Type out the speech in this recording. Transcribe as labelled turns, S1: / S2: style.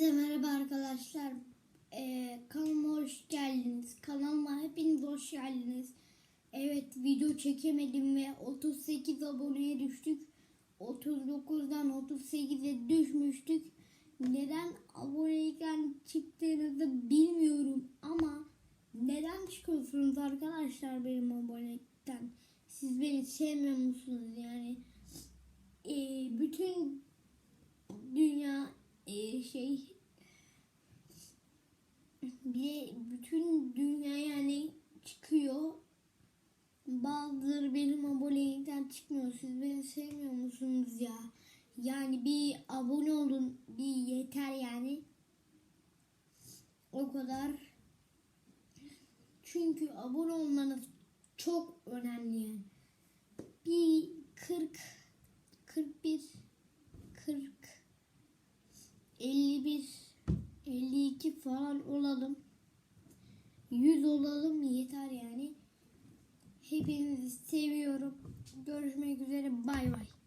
S1: Hepinize merhaba arkadaşlar. Ee, kanalıma hoş geldiniz. Kanalıma hepiniz hoş geldiniz. Evet video çekemedim ve 38 aboneye düştük. 39'dan 38'e düşmüştük. Neden aboneyken çıktığınızı bilmiyorum ama neden çıkıyorsunuz arkadaşlar benim abonelikten? Siz beni sevmiyor musunuz yani? Ee, bütün şey bir bütün dünya yani çıkıyor. Bazıları benim abonelikten çıkmıyor. Siz beni sevmiyor musunuz ya? Yani bir abone olun. Bir yeter yani. O kadar. Çünkü abone olmanız çok önemli yani. Bir 40 41 40 51 52 falan olalım. 100 olalım yeter yani. Hepinizi seviyorum. Görüşmek üzere. Bay bay.